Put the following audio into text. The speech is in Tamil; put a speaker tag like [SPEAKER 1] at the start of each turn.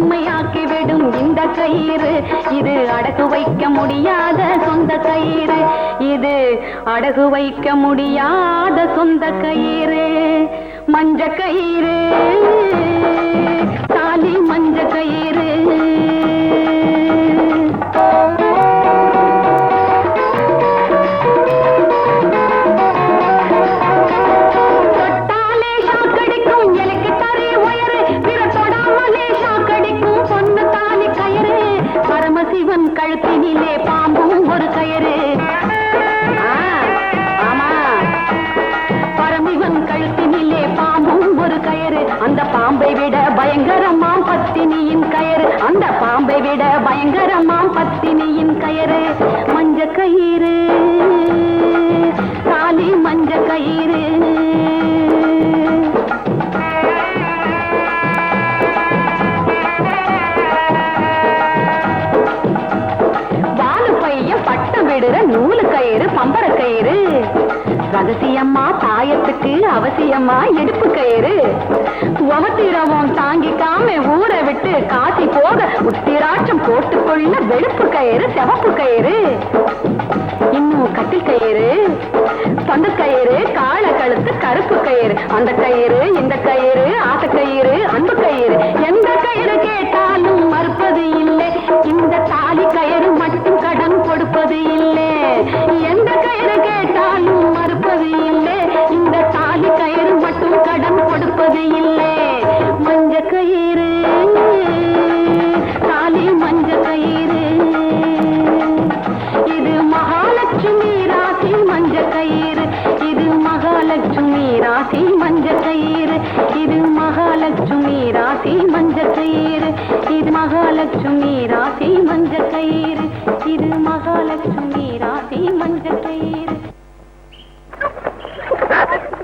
[SPEAKER 1] வெண்மையாக்கிவிடும் விடும் இந்த கயிறு. இது அடகு வைக்க முடியாத சொந்த கயிறு. இது அடகு வைக்க முடியாத சொந்த கயிறு. மஞ்ச கயிறு. விட பயங்கரமாம் பத்தினியின் கயிறு. மஞ்ச கயிறு. காலி மஞ்ச கயிறு. பட்டம் விடுற நூலு கயிறு பம்பர கயிறு. ரகசியமா தாயத்துக்கு அவசியமா எடுப்பு கயிறு. உமத்திரவம் தாங்கிக்காம ஊரை விட்டு கயிறு செவப்பு கயிறு இன்னும் கட்டில் கயிறு சொந்த கயிறு கால கழுத்து கருப்பு கயிறு. அந்த கயிறு இந்த கயிறு ஆசை கயிறு அந்த கயிறு. எந்த கயிறு கேட்டு ராசி மஞ்ச கயிறு. இது மகாலட்சுமி ராசி மஞ்ச கயிறு. இது மகாலட்சுமி ராசி மஞ்ச கயிறு. இது மகாலட்சுமி ராசி மஞ்ச